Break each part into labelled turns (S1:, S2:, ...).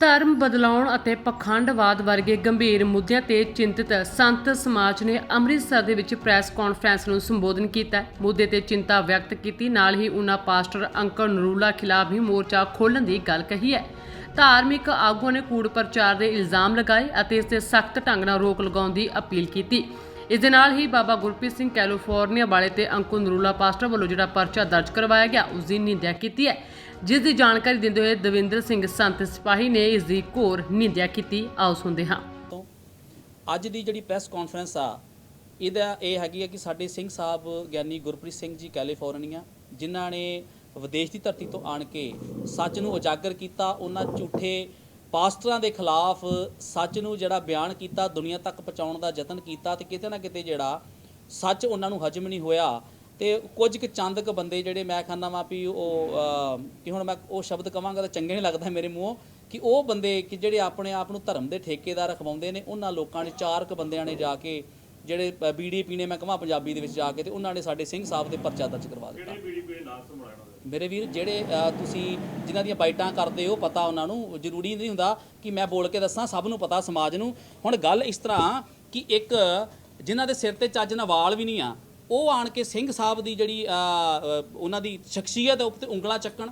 S1: ਧਰਮ ਬਦਲਾਉਣ ਅਤੇ ਪਖੰਡਵਾਦ ਵਰਗੇ ਗੰਭੀਰ ਮੁੱਦਿਆਂ ਤੇ ਚਿੰਤਤ ਸੰਤ ਸਮਾਜ ਨੇ ਅੰਮ੍ਰਿਤਸਰ ਦੇ ਵਿੱਚ ਪ੍ਰੈਸ ਕਾਨਫਰੰਸ ਨੂੰ ਸੰਬੋਧਨ ਕੀਤਾ। ਮੁੱਦੇ ਤੇ ਚਿੰਤਾ ਵਿਅਕਤ ਕੀਤੀ। ਨਾਲ ਹੀ ਉਹਨਾਂ ਪਾਸਟਰ ਅੰਕਲ ਨਰੂਲਾ ਖਿਲਾਫ ਵੀ ਮੋਰਚਾ ਖੋਲ੍ਹਣ ਦੀ ਗੱਲ ਕਹੀ ਹੈ। ਧਾਰਮਿਕ ਆਗੂਆਂ ਨੇ ਕੂੜ ਪ੍ਰਚਾਰ ਦੇ ਇਲਜ਼ਾਮ ਲਗਾਏ ਅਤੇ ਇਸ ਤੇ ਸਖਤ ਢੰਗ ਨਾਲ ਰੋਕ ਲਗਾਉਣ ਦੀ ਅਪੀਲ ਕੀਤੀ। ਇਸ ਦੇ ਨਾਲ ਹੀ ਬਾਬਾ ਗੁਰਪ੍ਰੀਤ ਸਿੰਘ ਕੈਲੀਫੋਰਨੀਆ ਵਾਲੇ ਤੇ ਅੰਕੁਰ ਨਰੂਲਾ ਪਾਸਟਰ ਵੱਲੋਂ ਜਿਹੜਾ ਪਰਚਾ ਦਰਜ ਕਰਵਾਇਆ ਗਿਆ, ਉਸ ਦੀ ਨਿੰਦਿਆ ਕੀਤੀ ਹੈ। ਜਿਸ ਦੀ ਜਾਣਕਾਰੀ ਦਿੰਦੇ ਹੋਏ ਦਵਿੰਦਰ ਸਿੰਘ ਸੰਤ ਸਿਪਾਹੀ ਨੇ ਇਸ ਦੀ ਘੋਰ ਨਿੰਦਿਆ ਕੀਤੀ। ਆਓ ਸੁਣਦੇ ਹਾਂ।
S2: ਤੋਂ ਅੱਜ ਦੀ ਜਿਹੜੀ ਪ੍ਰੈਸ ਕਾਨਫਰੰਸ ਆ, ਇਹਦਾ ਇਹ ਹੈਗੀ ਹੈ ਕਿ ਸਾਡੇ ਸਿੰਘ ਸਾਹਿਬ ਗਿਆਨੀ ਗੁਰਪ੍ਰੀਤ ਸਿੰਘ ਜੀ ਕੈਲੀਫੋਰਨੀਆ, ਜਿਨ੍ਹਾਂ ਨੇ ਵਿਦੇਸ਼ ਦੀ ਧਰਤੀ ਤੋਂ ਆਣ ਕੇ ਸੱਚ ਨੂੰ ਉਜਾਗਰ ਕੀਤਾ, ਉਹਨਾਂ ਝੂਠੇ ਪਾਸਟਰਾਂ ਦੇ ਖਿਲਾਫ ਸੱਚ ਨੂੰ ਜਿਹੜਾ ਬਿਆਨ ਕੀਤਾ, ਦੁਨੀਆ ਤੱਕ ਪਹੁੰਚਾਉਣ ਦਾ ਯਤਨ ਕੀਤਾ ਤੇ ਕਿਤੇ ਨਾ ਕਿਤੇ ਜਿਹੜਾ ਸੱਚ ਉਹਨਾਂ ਨੂੰ ਹਜਮ ਨਹੀਂ ਹੋਇਆ। ਤੇ ਕੁਝ ਕੁ ਚੰਦ ਕੁ ਬੰਦੇ ਜਿਹੜੇ ਮੈਂ ਖਾਨਾ ਵਾਂ ਵੀ ਉਹ ਕਿ ਹੁਣ ਮੈਂ ਉਹ ਸ਼ਬਦ ਕਵਾਂਗਾ ਤਾਂ ਚੰਗੇ ਨਹੀਂ ਲੱਗਦਾ ਮੇਰੇ ਮੂੰਹੋਂ, ਕਿ ਉਹ ਬੰਦੇ ਕਿ ਜਿਹੜੇ ਆਪਣੇ ਆਪ ਨੂੰ ਧਰਮ ਦੇ ਠੇਕੇਦਾਰ ਖਵਾਉਂਦੇ ਨੇ, ਉਹਨਾਂ ਲੋਕਾਂ ਨੇ ਚਾਰ ਕੁ ਬੰਦਿਆਂ ਨੇ ਜਾ ਕੇ ਜਿਹੜੇ ਬੀੜੀ ਪੀਣੇ ਮੈਂ ਕਹਾਂ ਪੰਜਾਬੀ ਦੇ ਵਿੱਚ ਜਾ ਕੇ ਤੇ ਉਹਨਾਂ ਨੇ ਸਾਡੇ ਸਿੰਘ ਸਾਹਿਬ ਦੇ ਪਰਚਾ ਦਰਜ ਕਰਵਾ ਦਿੱਤਾ। ਮੇਰੇ ਵੀਰ ਜਿਹੜੇ ਤੁਸੀਂ ਜਿਨ੍ਹਾਂ ਦੀਆਂ ਬਾਈਟਾਂ ਕਰਦੇ ਹੋ ਪਤਾ ਉਹਨਾਂ ਨੂੰ ਜ਼ਰੂਰੀ ਨਹੀਂ ਹੁੰਦਾ ਕਿ ਮੈਂ ਬੋਲ ਕੇ ਦੱਸਾਂ ਸਭ ਨੂੰ ਪਤਾ ਸਮਾਜ ਨੂੰ। ਹੁਣ ਗੱਲ ਇਸ ਤਰ੍ਹਾਂ ਕਿ ਇੱਕ ਜਿਨ੍ਹਾਂ ਦੇ ਸਿਰ ਤੇ ਚੱਜ ਨਾਲ ਵਾਲ ਵੀ ਨਹੀਂ ਆ ਉਹ ਆਣ ਕੇ ਸਿੰਘ ਸਾਹਿਬ ਦੀ ਜਿਹੜੀ ਉਹਨਾਂ ਦੀ ਸ਼ਖਸੀਅਤ ਉੱਤੇ ਉਂਗਲਾਂ ਚੱਕਣ।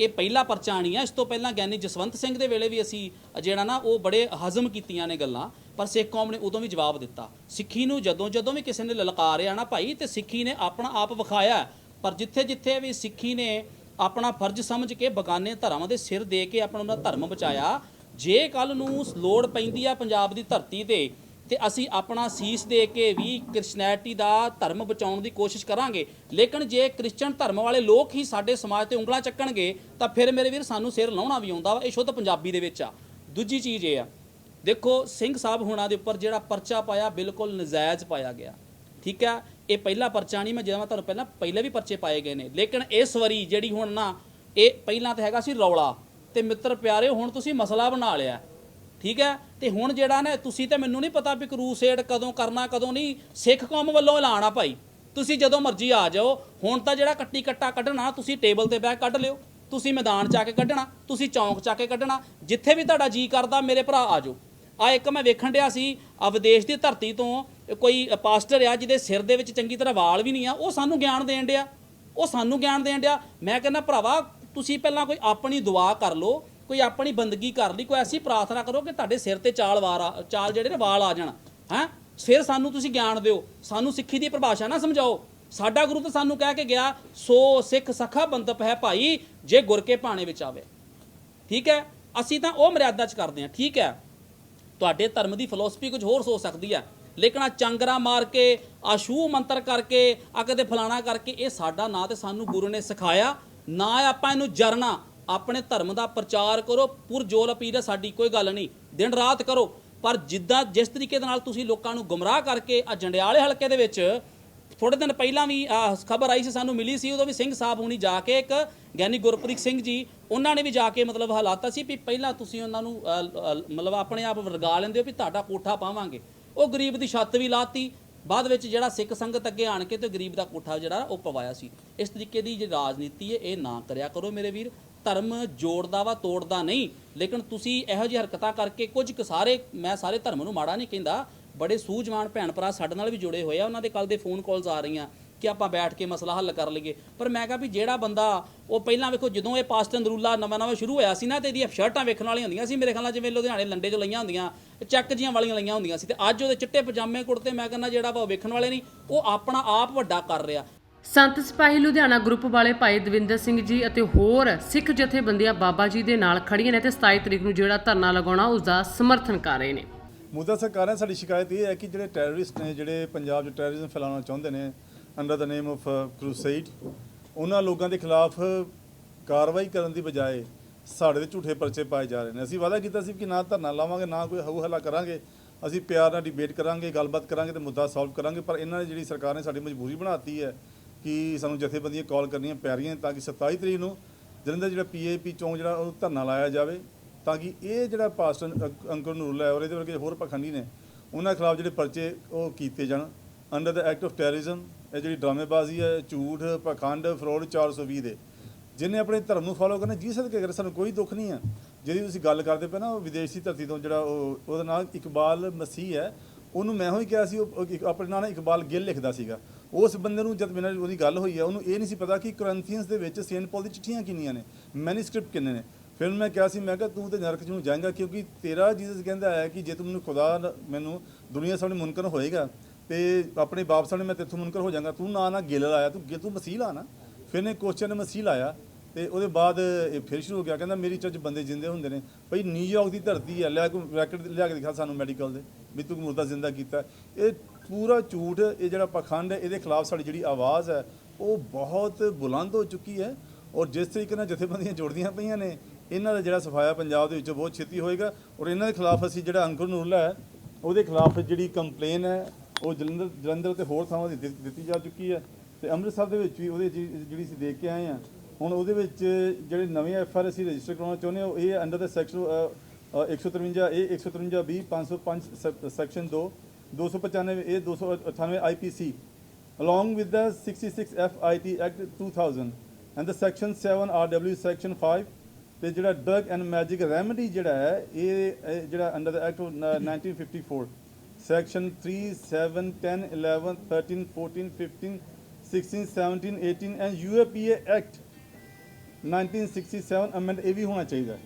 S2: ਇਹ ਪਹਿਲਾ ਪਰਚਾ ਨਹੀਂ ਆ। ਇਸ ਤੋਂ ਪਹਿਲਾਂ ਗਿਆਨੀ ਜਸਵੰਤ ਸਿੰਘ ਦੇ ਵੇਲੇ ਵੀ ਅਸੀਂ ਜਿਹੜਾ ਨਾ ਉਹ ਬੜੇ ਹਜ਼ਮ ਕੀਤੀਆਂ ਨੇ ਗੱਲਾਂ, ਪਰ ਸਿੱਖ ਕੌਮ ਨੇ ਉਦੋਂ ਵੀ ਜਵਾਬ ਦਿੱਤਾ। ਸਿੱਖੀ ਨੂੰ ਜਦੋਂ ਜਦੋਂ ਵੀ ਕਿਸੇ ਨੇ ਲਲਕਾਰਿਆ ਨਾ ਭਾਈ, ਤੇ ਸਿੱਖੀ ਨੇ ਆਪਣਾ ਆਪ ਵਿਖਾਇਆ ਪਰ ਜਿੱਥੇ ਜਿੱਥੇ ਵੀ ਸਿੱਖੀ ਨੇ ਆਪਣਾ ਫਰਜ਼ ਸਮਝ ਕੇ ਬਗਾਨੇ ਧਰਮਾਂ ਦੇ ਸਿਰ ਦੇ ਕੇ ਆਪਣਾ ਉਹਨਾਂ ਧਰਮ ਬਚਾਇਆ, ਜੇ ਕੱਲ ਨੂੰ ਲੋੜ ਪੈਂਦੀ ਆ ਪੰਜਾਬ ਦੀ ਧਰਤੀ ਤੇ ਤੇ ਅਸੀਂ ਆਪਣਾ ਸੀਸ ਦੇ ਕੇ ਵੀ ਕ੍ਰਿਸਚੀਅਨਿਟੀ ਦਾ ਧਰਮ ਬਚਾਉਣ ਦੀ ਕੋਸ਼ਿਸ਼ ਕਰਾਂਗੇ। ਲੇਕਿਨ ਜੇ ਕ੍ਰਿਸਚੀਅਨ ਧਰਮ ਵਾਲੇ ਲੋਕ ਹੀ ਸਾਡੇ ਸਮਾਜ ਤੇ ਉਂਗਲਾਂ ਚੱਕਣਗੇ, ਤਾਂ ਫਿਰ ਮੇਰੇ ਵੀਰ ਸਾਨੂੰ ਸਿਰ ਲਾਉਣਾ ਵੀ ਆਉਂਦਾ ਵਾ, ਇਹ ਸ਼ੁੱਧ ਪੰਜਾਬੀ ਦੇ ਵਿੱਚ ਆ। ਦੂਜੀ ਚੀਜ਼ ਇਹ ਆ, ਦੇਖੋ ਸਿੰਘ ਸਾਹਿਬ ਹੁਣਾਂ ਦੇ ਉੱਪਰ ਜਿਹੜਾ ਪਰਚਾ ਪਾਇਆ ਬਿਲਕੁਲ ਨਜਾਇਜ਼ ਪਾਇਆ ਗਿਆ। ਠੀਕ ਆ? ਇਹ ਪਹਿਲਾ ਪਰਚਾ ਨਹੀਂ, ਮੈਂ ਜਿਵੇਂ ਤੁਹਾਨੂੰ ਪਹਿਲਾਂ, ਪਹਿਲੇ ਵੀ ਪਰਚੇ ਪਾਏ ਗਏ ਨੇ। ਲੇਕਿਨ ਇਸ ਵਾਰੀ ਜਿਹੜੀ ਹੁਣ ਨਾ, ਇਹ ਪਹਿਲਾਂ ਤਾਂ ਹੈਗਾ ਸੀ ਰੌਲਾ। ਤੇ ਮਿੱਤਰ ਪਿਆਰੇ ਹੁਣ ਤੁਸੀਂ ਮਸਲਾ ਬਣਾ ਲਿਆ। ਠੀਕ ਹੈ? ਤੇ ਹੁਣ ਜਿਹੜਾ ਨਾ, ਤੁਸੀਂ ਤੇ ਮੈਨੂੰ ਨਹੀਂ ਪਤਾ ਵੀ ਕਰੂਸੇਡ ਕਦੋਂ ਕਰਨਾ, ਕਦੋਂ ਨਹੀਂ। ਸਿੱਖ ਕੌਮ ਵੱਲੋਂ ਐਲਾਨ ਆ ਭਾਈ। ਤੁਸੀਂ ਜਦੋਂ ਮਰਜ਼ੀ ਆ ਜਾਓ। ਹੁਣ ਤਾਂ ਜਿਹੜਾ ਕੱਟੀ ਕੱਟਾ ਕੱਢਣਾ, ਤੁਸੀਂ ਟੇਬਲ ਤੇ ਬਹਿ ਕੱਢ ਲਿਓ। ਤੁਸੀਂ ਮੈਦਾਨ 'ਚ ਆ ਕੇ ਕੱਢਣਾ, ਤੁਸੀਂ ਚੌਂਕ 'ਚ ਆ ਕੇ ਕੱਢਣਾ। ਜਿੱਥੇ ਵੀ ਤੁਹਾਡਾ ਜੀ ਕਰਦਾ, ਮੇਰੇ ਭਰਾ ਆ ਜਾਓ। ਆ ਇੱਕ ਮੈਂ ਵੇਖਣ ਡਿਆ ਸੀ ਆ ਵਿਦੇਸ਼ ਦੀ ਧਰਤੀ ਤੋਂ ਕੋਈ ਪਾਸਟਰ ਆ, ਜਿਹਦੇ ਸਿਰ ਦੇ ਵਿੱਚ ਚੰਗੀ ਤਰ੍ਹਾਂ ਵਾਲ ਵੀ ਨਹੀਂ ਆ, ਉਹ ਸਾਨੂੰ ਗਿਆਨ ਦੇਣ ਡਿਆ। ਉਹ ਸਾਨੂੰ ਗਿਆਨ ਦੇਣ ਡਿਆ। ਮੈਂ ਕਹਿੰਦਾ, ਭਰਾਵਾ, ਤੁਸੀਂ ਪਹਿਲਾਂ ਕੋਈ ਆਪਣੀ ਦੁਆ ਕਰ ਲਓ। ਕੋਈ ਆਪਣੀ ਬੰਦਗੀ ਕਰ ਲਈ, ਕੋਈ ਐਸੀ ਪ੍ਰਾਰਥਨਾ ਕਰੋ ਕਿ ਤੁਹਾਡੇ ਸਿਰ ਤੇ ਚਾਲ ਵਾਰ ਆ, ਚਾਲ ਜਿਹੜੇ ਨੇ ਵਾਲ ਆ ਜਾਣ, ਹੈ? ਫਿਰ ਸਾਨੂੰ ਤੁਸੀਂ ਗਿਆਨ ਦਿਓ, ਸਾਨੂੰ ਸਿੱਖੀ ਦੀ ਪਰਿਭਾਸ਼ਾ ਨਾ ਸਮਝਾਓ। ਸਾਡਾ ਗੁਰੂ ਤਾਂ ਸਾਨੂੰ ਕਹਿ ਕੇ ਗਿਆ, ਸੋ ਸਿੱਖ ਸਖਾ ਬੰਦਪ ਹੈ ਭਾਈ, ਜੇ ਗੁਰ ਕੇ ਭਾਣੇ ਵਿੱਚ ਆਵੇ। ਠੀਕ ਹੈ? ਅਸੀਂ ਤਾਂ ਉਹ ਮਰਿਆਦਾ ਚ ਕਰਦੇ ਹਾਂ, ਠੀਕ ਹੈ? ਤੁਹਾਡੇ ਧਰਮ ਦੀ ਫਿਲਾਸਫੀ ਕੁਝ ਹੋਰ ਸੋਚ ਸਕਦੀ ਹੈ, ਲੇਕਿਨ ਆ ਚੰਗਰਾ ਮਾਰ ਕੇ ਆ ਸ਼ੂ ਮੰਤਰ ਕਰਕੇ ਆ ਕਦੇ ਫਲਾਣਾ ਕਰਕੇ, ਇਹ ਸਾਡਾ ਨਾਂ ਤੇ ਸਾਨੂੰ ਗੁਰੂ ਨੇ ਸਿਖਾਇਆ। ਨਾ ਆਪਾਂ ਇਹਨੂੰ ਜਰਨਾ ਆਪਣੇ ਧਰਮ ਦਾ ਪ੍ਰਚਾਰ ਕਰੋ, ਪੁਰਜੋਲ ਅਪੀਲ ਹੈ ਸਾਡੀ, ਕੋਈ ਗੱਲ ਨਹੀਂ। ਦਿਨ ਰਾਤ ਕਰੋ। ਪਰ ਜਿੱਦਾਂ ਜਿਸ ਤਰੀਕੇ ਦੇ ਨਾਲ ਤੁਸੀਂ ਲੋਕਾਂ ਨੂੰ ਗੁੰਮਰਾਹ ਕਰਕੇ ਆ ਜੰਡਿਆਲੇ ਹਲਕੇ ਦੇ ਵਿੱਚ ਥੋੜੇ ਦਿਨ ਪਹਿਲਾਂ ਵੀ ਖਬਰ ਆਈ ਸੀ, ਸਾਨੂੰ ਮਿਲੀ ਸੀ, ਉਦੋਂ ਵੀ ਸਿੰਘ ਸਾਹਿਬ ਹੁਣੀ ਜਾ ਕੇ ਇੱਕ ਗਿਆਨੀ ਗੁਰਪ੍ਰੀਤ ਸਿੰਘ ਜੀ, ਉਹਨਾਂ ਨੇ ਵੀ ਜਾ ਕੇ ਮਤਲਬ ਹਾਲਾਤਾ ਸੀ ਵੀ ਪਹਿਲਾਂ ਤੁਸੀਂ ਉਹਨਾਂ ਨੂੰ ਮਤਲਬ ਆਪਣੇ ਆਪ ਵਰਗਾ ਲੈਂਦੇ ਹੋ ਵੀ ਤੁਹਾਡਾ ਕੋਠਾ ਪਾਵਾਂਗੇ। ਉਹ ਗਰੀਬ ਦੀ ਛੱਤ ਵੀ ਲਾਤੀ। ਬਾਅਦ ਵਿੱਚ ਜਿਹੜਾ ਸਿੱਖ ਸੰਗਤ ਅੱਗੇ ਆਣ ਕੇ ਤੇ ਗਰੀਬ ਦਾ ਕੋਠਾ ਜਿਹੜਾ ਉਹ ਪਵਾਇਆ ਸੀ। ਇਸ ਤਰੀਕੇ ਦੀ ਜਿਹੜੀ ਰਾਜਨੀਤੀ ਹੈ, ਇਹ ਨਾ ਕਰਿਆ ਕਰੋ ਮੇਰੇ ਵੀਰ। ਧਰਮ ਜੋੜਦਾ ਵਾ, ਤੋੜਦਾ ਨਹੀਂ। ਲੇਕਿਨ ਤੁਸੀਂ ਇਹੋ ਜਿਹੀ ਹਰਕਤਾਂ ਕਰਕੇ ਕੁਝ ਕੁ ਸਾਰੇ, ਮੈਂ ਸਾਰੇ ਧਰਮ ਨੂੰ ਮਾੜਾ ਨਹੀਂ ਕਹਿੰਦਾ, ਬੜੇ ਸੂਝਵਾਨ ਭੈਣ ਭਰਾ ਸਾਡੇ ਨਾਲ ਵੀ ਜੁੜੇ ਹੋਏ ਆ, ਉਹਨਾਂ ਦੇ ਕੱਲ ਦੇ ਫੋਨ ਕਾਲਸ ਆ ਰਹੀਆਂ ਕਿ ਆਪਾਂ ਬੈਠ ਕੇ ਮਸਲਾ ਹੱਲ ਕਰ ਲਈਏ। ਪਰ ਮੈਂ ਕਿਹਾ ਵੀ ਜਿਹੜਾ ਬੰਦਾ, ਉਹ ਪਹਿਲਾਂ ਵੇਖੋ, ਜਦੋਂ ਇਹ ਪਾਸਟਰ ਨਰੂਲਾ ਨਵਾਂ ਨਵਾਂ ਸ਼ੁਰੂ ਹੋਇਆ ਸੀ ਨਾ, ਤੇ ਇਹਦੀਆਂ ਸ਼ਰਟਾਂ ਵੇਖਣ ਵਾਲੀਆਂ ਹੁੰਦੀਆਂ ਸੀ, ਮੇਰੇ ਖਿਆਲ ਨਾਲ ਜਿਵੇਂ ਲੁਧਿਆਣੇ ਲੰਡੇ 'ਚ ਲਈਆਂ ਹੁੰਦੀਆਂ, ਚੱਕ ਜੀਆਂ ਵਾਲੀਆਂ ਲਈਆਂ ਹੁੰਦੀਆਂ ਸੀ, ਤੇ ਅੱਜ ਉਹਦੇ ਚਿੱਟੇ ਪਜਾਮੇ ਕੁੜਤੇ, ਮੈਂ ਕਹਿੰਦਾ ਜਿਹੜਾ ਵਾ ਵੇਖਣ ਵਾਲੇ ਨਹੀਂ, ਉਹ ਆਪਣਾ ਆਪ ਵੱਡਾ ਕਰ ਰਿਹਾ।
S1: ਸੰਤ ਸਿਪਾਹੀ ਲੁਧਿਆਣਾ ਗਰੁੱਪ ਵਾਲੇ ਭਾਈ ਦਵਿੰਦਰ ਸਿੰਘ ਜੀ ਅਤੇ ਹੋਰ ਸਿੱਖ ਜਥੇਬੰਦੀਆਂ ਬਾਬਾ ਜੀ ਦੇ ਨਾਲ ਖੜੀਆਂ ਨੇ ਤੇ 27 ਤਰੀਕ ਨੂੰ ਜਿਹੜਾ ਧਰਨਾ ਲਗਾਉਣਾ, ਉਸ ਦਾ ਸਮਰਥਨ ਕਰ ਰਹੇ ਨੇ।
S3: ਮੁੱਦਾ ਸਰਕਾਰਾਂ, ਸਾਡੀ ਸ਼ਿਕਾਇਤ ਇਹ ਹੈ ਕਿ ਜਿਹੜੇ ਟੈਰਰਿਸਟ ਨੇ, ਜਿਹੜੇ ਪੰਜਾਬ 'ਚ ਟੈਰਰਿਜ਼ਮ ਫੈਲਾਉਣਾ ਚਾਹੁੰਦੇ ਨੇ ਅੰਡਰ ਦਾ ਨੇਮ ਆਫ ਕਰੂਸੇਡ ਉਹਨਾਂ ਲੋਕਾਂ ਦੇ ਖਿਲਾਫ ਕਾਰਵਾਈ ਕਰਨ ਦੀ ਬਜਾਏ ਸਾਡੇ ਦੇ ਝੂਠੇ ਪਰਚੇ ਪਾਏ ਜਾ ਰਹੇ ਨੇ। ਅਸੀਂ ਵਾਅਦਾ ਕੀਤਾ ਸੀ ਕਿ ਨਾ ਧਰਨਾ ਲਾਵਾਂਗੇ, ਨਾ ਕੋਈ ਹਊ ਹੱਲਾ ਕਰਾਂਗੇ। ਅਸੀਂ ਪਿਆਰ ਨਾਲ ਡਿਬੇਟ ਕਰਾਂਗੇ, ਗੱਲਬਾਤ ਕਰਾਂਗੇ ਤੇ ਮੁੱਦਾ ਸੋਲਵ ਕਰਾਂਗੇ, ਪਰ ਇਹਨਾਂ ਨੇ ਜਿਹੜੀ ਸਰਕਾਰ ਨੇ ਸਾਡੀ ਮਜਬੂਰੀ ਬਣਾਤੀ ਹੈ ਕਿ ਸਾਨੂੰ ਜਥੇਬੰਦੀਆਂ ਕਾਲ ਕਰਨੀਆਂ ਪੈ ਰਹੀਆਂ ਤਾਂ ਕਿ 27 ਤਰੀਕ ਨੂੰ ਜਲੰਧਰ ਜਿਹੜਾ ਪੀਏਪੀ ਚੌਂਕ ਜਿਹੜਾ ਉਹ ਧਰਨਾ ਲਾਇਆ ਜਾਵੇ, ਤਾਂ ਕਿ ਇਹ ਜਿਹੜਾ ਪਾਸਟਰ ਅੰਕ- ਅੰਕੁਰ ਨੂਰਲਾ ਹੈ ਔਰ ਇਹਦੇ ਵਰਗੇ ਹੋਰ ਪਖੰਡੀ ਨੇ, ਉਹਨਾਂ ਖਿਲਾਫ ਜਿਹੜੇ ਪਰਚੇ ਉਹ ਕੀਤੇ ਜਾਣ। ਅੰਡਰ ਦਾ ਐਕਟ ਆਫ ਟੈਰਰਿਜ਼ਮ ਇਹ ਜਿਹੜੀ ਡਰਾਮੇਬਾਜ਼ੀ ਹੈ, ਝੂਠ, ਪਖੰਡ, ਫਰੋਡ 420 ਦੇ। ਜਿਹਨੇ ਆਪਣੇ ਧਰਮ ਨੂੰ ਫਾਲੋ ਕਰਨਾ, ਜੀ ਸਦਕੇ ਕਰ ਸਾਨੂੰ ਕੋਈ ਦੁੱਖ ਨਹੀਂ ਹੈ ਜਿਹਦੀ ਤੁਸੀਂ ਗੱਲ ਕਰਦੇ ਪਏ ਨਾ, ਉਹ ਵਿਦੇਸ਼ੀ ਧਰਤੀ ਤੋਂ ਜਿਹੜਾ ਉਹ, ਉਹਦਾ ਨਾਮ ਇਕਬਾਲ ਮਸੀਹ ਹੈ, ਉਹਨੂੰ ਮੈਂ ਹੋਈ ਕਿਹਾ ਸੀ, ਉਹ ਉਹ ਇੱਕ- ਆਪਣੇ ਨਾਂ ਨਾਲ ਇਕਬਾਲ ਗਿੱਲ ਲਿਖਦਾ ਸੀਗਾ। ਉਸ ਬੰਦੇ ਨੂੰ ਜਦ ਮੇਰੇ ਨਾਲ ਉਹਦੀ ਗੱਲ ਹੋਈ ਹੈ, ਉਹਨੂੰ ਇਹ ਨਹੀਂ ਸੀ ਪਤਾ ਕਿ ਕੋਰਿੰਥੀਅਨਸ ਦੇ ਵਿੱਚ ਸੇਂਟ ਪੌਲ ਦੀ ਚਿੱਠੀਆਂ ਕਿੰਨੀਆਂ ਨੇ ਮੈਨੂਸਕ੍ਰਿਪਟ ਕਿੰਨੇ ਨੇ। ਫਿਰ ਉਹਨੂੰ ਮੈਂ ਕਿਹਾ ਸੀ, ਮੈਂ ਕਿਹਾ ਤੂੰ ਤੇ ਨਰਕ 'ਚ ਨੂੰ ਜਾਏਂਗਾ ਕਿਉਂਕਿ ਤੇਰਾ ਜੀਸਸ ਕਹਿੰਦਾ ਹੈ ਕਿ ਜੇ ਤੂੰ ਮੈਨੂੰ ਖੁਦਾ ਮੈਨੂੰ ਦੁਨੀਆ ਸਾਹਮਣੇ ਮੁਨਕਰ ਹੋਏਗਾ ਤੇ ਆਪਣੇ ਬਾਪ ਸਾਹਮਣੇ ਮੈਂ ਤੇਥੋਂ ਮੁਨਕਰ ਹੋ ਜਾਵਾਂਗਾ ਤੂੰ ਨਾ ਨਾ ਗਿੱਲ ਆਇਆ ਤੂੰ ਗਿੱਲ, ਤੂੰ ਮਸੀਹ ਲਾ ਨਾ। ਫਿਰ ਨੇ ਕੁਐਸਚਨ ਮਸੀਹ ਲਾਇਆ ਤੇ ਉਹਦੇ ਬਾਅਦ ਇਹ ਫਿਰ ਸ਼ੁਰੂ ਹੋ ਗਿਆ, ਕਹਿੰਦਾ ਮੇਰੀ ਚਰਚ ਬੰਦੇ ਜਿੰਦੇ ਹੁੰਦੇ ਨੇ। ਭਈ ਨਿਊਯਾਰਕ ਦੀ ਧਰਤੀ ਹੈ, ਲੈ ਕੋਈ ਰੈਕਟ ਲਿਆ ਕੇ ਦਿਖਾ ਸਾਨੂੰ ਮੈਡੀਕਲ ਦੇ, ਵੀ ਤੂੰ ਮੁਰਦਾ ਜ਼ਿੰਦਾ ਕੀਤਾ। ਇਹ ਪੂਰਾ ਝੂਠ, ਇਹ ਜਿਹੜਾ ਪਖੰਡ ਹੈ, ਇਹਦੇ ਖਿਲਾਫ ਸਾਡੀ ਜਿਹੜੀ ਆਵਾਜ਼ ਹੈ, ਉਹ ਬਹੁਤ ਬੁਲੰਦ ਹੋ ਚੁੱਕੀ ਹੈ ਔਰ ਜਿਸ ਤਰੀਕੇ ਨਾਲ ਜਥੇਬੰਦੀਆਂ ਜੁੜਦੀਆਂ ਪਈਆਂ ਨੇ, ਇਹਨਾਂ ਦਾ ਜਿਹੜਾ ਸਫਾਇਆ ਪੰਜਾਬ ਦੇ ਵਿੱਚ ਬਹੁਤ ਛੇਤੀ ਹੋਏਗਾ ਔਰ ਇਹਨਾਂ ਦੇ ਖਿਲਾਫ ਅਸੀਂ ਜਿਹੜਾ ਅੰਕੁਰ ਨੂਰਲਾ ਹੈ, ਉਹਦੇ ਖਿਲਾਫ ਜਿਹੜੀ ਕੰਪਲੇਨ ਹੈ, ਉਹ ਜਲੰਧਰ ਜਲੰਧਰ ਤੇ ਹੋਰ ਥਾਵਾਂ ਦੀ ਦਿੱਤੀ ਦਿੱਤੀ ਜਾ ਚੁੱਕੀ ਹੈ ਤੇ ਅੰਮ੍ਰਿਤਸਰ ਦੇ ਵਿੱਚ ਵੀ ਉਹਦੇ ਜੀ- ਜਿਹੜੀ ਅਸੀਂ ਦੇਖ ਕੇ ਆਏ ਆ ਹੁਣ ਉਹਦੇ ਵਿੱਚ ਜਿਹੜੇ ਨਵੇਂ ਐਫ ਆਰ ਅਸੀਂ ਰਜਿਸਟਰ ਕਰਾਉਣਾ ਚਾਹੁੰਦੇ ਹਾਂ ਉਹ ਇਹ ਅੰਡਰ ਦਾ ਸੈਕਸ਼ਨ 153 ਇਹ 153 ਬੀ 505 ਸੈਕਸ਼ਨ 2 295 ਇਹ 298 IPC along with the 66 FIT Act 2000 and the section 7 RW section 5 ਤੇ ਜਿਹੜਾ ਡਰਗ ਐਂਡ ਮੈਜਿਕ ਰੈਮੇਡੀ ਜਿਹੜਾ ਹੈ ਇਹ ਇਹ ਜਿਹੜਾ under the act 1954 section 3 7 10 11 13 14 15 16 17 18 and UAPA Act 1967 amend ਇਹ ਵੀ ਹੋਣਾ ਚਾਹੀਦਾ ਹੈ।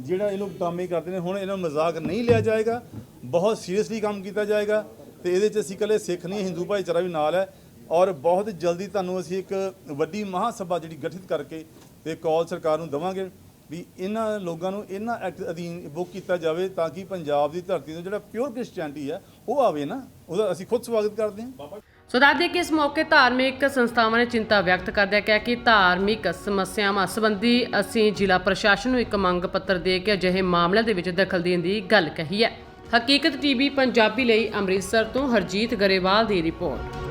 S3: ਜਿਹੜਾ ਇਹ ਲੋਕ ਡਰਾਮੇ ਕਰਦੇ ਨੇ, ਹੁਣ ਇਹਨਾਂ ਨੂੰ ਮਜ਼ਾਕ ਨਹੀਂ ਲਿਆ ਜਾਏਗਾ, ਬਹੁਤ ਸੀਰੀਅਸਲੀ ਕੰਮ ਕੀਤਾ ਜਾਏਗਾ, ਤੇ ਇਹਦੇ 'ਚ ਅਸੀਂ ਇਕੱਲੇ ਸਿੱਖ ਨਹੀਂ, ਹਿੰਦੂ ਭਾਈਚਾਰਾ ਵੀ ਨਾਲ ਹੈ ਔਰ ਬਹੁਤ ਜਲਦੀ ਤੁਹਾਨੂੰ ਅਸੀਂ ਇੱਕ ਵੱਡੀ ਮਹਾਂ ਸਭਾ ਜਿਹੜੀ ਗਠਿਤ ਕਰਕੇ ਤੇ ਕਾਲ ਸਰਕਾਰ ਨੂੰ ਦਵਾਂਗੇ ਵੀ ਇਹਨਾਂ ਲੋਕਾਂ ਨੂੰ ਇਹਨਾਂ ਐਕਟ ਅਧੀਨ ਬੁੱਕ ਕੀਤਾ ਜਾਵੇ ਤਾਂ ਕਿ ਪੰਜਾਬ ਦੀ ਧਰਤੀ ਤੋਂ ਜਿਹੜਾ ਪਿਓਰ ਕ੍ਰਿਸਚੀਅਨਟੀ ਹੈ, ਉਹ ਆਵੇ ਨਾ। ਉਹਦਾ ਅਸੀਂ ਖੁਦ ਸਵਾਗਤ ਕਰਦੇ ਹਾਂ।
S1: ਸੋ ਦੱਸਦੇ ਕਿ ਇਸ ਮੌਕੇ ਧਾਰਮਿਕ ਸੰਸਥਾਵਾਂ ਨੇ ਚਿੰਤਾ ਵਿਅਕਤ ਕਰਦਿਆਂ ਕਿਹਾ ਕਿ ਧਾਰਮਿਕ ਸਮੱਸਿਆਵਾਂ ਸੰਬੰਧੀ ਅਸੀਂ ਜ਼ਿਲ੍ਹਾ ਪ੍ਰਸ਼ਾਸਨ ਨੂੰ ਇੱਕ ਮੰਗ ਪੱਤਰ ਦੇ ਕੇ ਅਜਿਹੇ ਮਾਮਲਿਆਂ ਦੇ ਵਿੱਚ ਦਖਲ ਦੇਣ ਦੀ ਗੱਲ ਕਹੀ ਹੈ। ਹਕੀਕਤ ਟੀਵੀ ਪੰਜਾਬੀ ਲਈ ਅੰਮ੍ਰਿਤਸਰ ਤੋਂ ਹਰਜੀਤ ਗਰੇਵਾਲ ਦੀ ਰਿਪੋਰਟ।